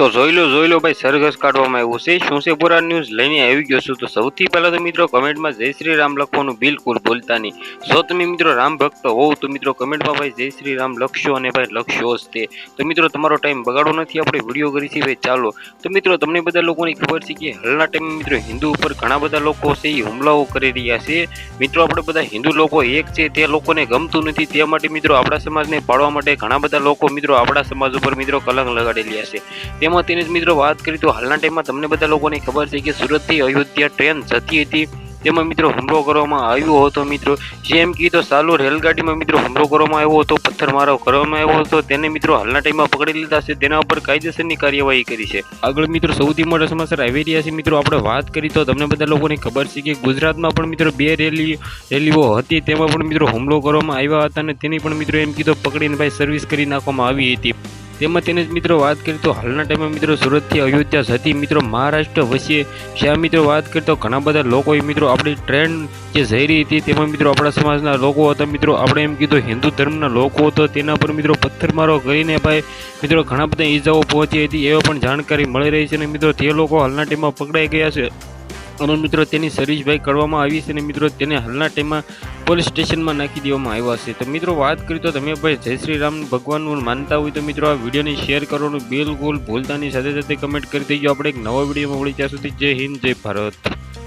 તો જોઈ લો જોઈ લો ભાઈ, સરઘસ કાઢવામાં આવ્યું છે. શું છે પૂરા ન્યૂઝ લઈને આવી ગયો છું. તો સૌથી પહેલા તો મિત્રો કમેન્ટમાં જય શ્રી રામ લખવાનું બિલકુલ ભૂલતા નહીં. જો તમે મિત્રો રામ ભક્ત હોવ, તો મિત્રો કમેન્ટમાં ભાઈ જય શ્રી રામ લખશો અને ભાઈ લખશો જ તે. તો મિત્રો તમારો ટાઈમ બગાડવો નથી. આપણે વીડિયો કરી છીએ, ભાઈ ચાલો. તો મિત્રો તમને બધા લોકોની ખબર છે કે હાલના ટાઈમે મિત્રો હિન્દુ ઉપર ઘણા બધા લોકો છે એ હુમલાઓ કરી રહ્યા છે. મિત્રો આપણે બધા હિન્દુ લોકો એક છે, તે લોકોને ગમતું નથી. તે માટે મિત્રો આપણા સમાજને પાડવા માટે ઘણા બધા લોકો મિત્રો આપણા સમાજ ઉપર મિત્રો કલંક લગાડેલી હશે. તેમાં તેની મિત્રો વાત કરી તો હાલના ટાઈમમાં તમને બધા લોકોને ખબર છે કે સુરતથી અયોધ્યા ટ્રેન જતી હતી. તેમાં મિત્રો હુમલો કરવામાં આવ્યો હતો મિત્રો. જેમ કીધું ચાલુ રેલગાડીમાં મિત્રો હુમલો કરવામાં આવ્યો હતો, પથ્થરમારો કરવામાં આવ્યો હતો. તેને મિત્રો હાલના ટાઈમમાં પકડી લીધા છે. તેના ઉપર કાયદેસરની કાર્યવાહી કરી છે. આગળ મિત્રો સૌથી મોટા સમાચાર આવી રહ્યા છે. મિત્રો આપણે વાત કરી તો તમને બધા લોકોને ખબર છે કે ગુજરાતમાં પણ મિત્રો બે રેલી, રેલીઓ હતી. તેમાં પણ મિત્રો હુમલો કરવામાં આવ્યા હતા અને તેની પણ મિત્રો એમ કીધો પકડીને ભાઈ સર્વિસ કરી નાખવામાં આવી હતી. તેમાં તેને મિત્રો વાત કરી તો હાલના ટાઈમમાં મિત્રો સુરતથી અયોધ્યા જતી મિત્રો મહારાષ્ટ્ર વચ્ચે જ્યાં મિત્રો વાત કરી તો ઘણા બધા લોકોએ મિત્રો આપણી ટ્રેન જે જઈ રહી હતી તેમાં મિત્રો આપણા સમાજના લોકો હતા. મિત્રો આપણે એમ કીધું હિન્દુ ધર્મના લોકો હતો તેના પર મિત્રો પથ્થરમારો કરીને ભાઈ મિત્રો ઘણા બધા ઈજાઓ પહોંચી હતી એવા પણ જાણકારી મળી રહી છે અને મિત્રો તે લોકો હાલના ટાઈમમાં પકડાઈ ગયા છે. અને મિત્રો, તેની સર્વિસ ભાઈ કરવામાં આવી છે અને મિત્રો, તેને હાલના ટાઈમમાં પોલીસ સ્ટેશનમાં નાખી દેવામાં આવ્યા છે. તો મિત્રો, વાત કરીએ તો તમે ભાઈ જય શ્રી રામ ભગવાનનું માનતા હોય તો મિત્રો, આ વિડીયોને શેર કરવાનું બિલકુલ ભૂલતાની સાથે સાથે કમેન્ટ કરી દઈએ આપણે એક નવા વિડીયોમાં મળી ત્યાં સુધી જય હિન્દ, જય ભારત.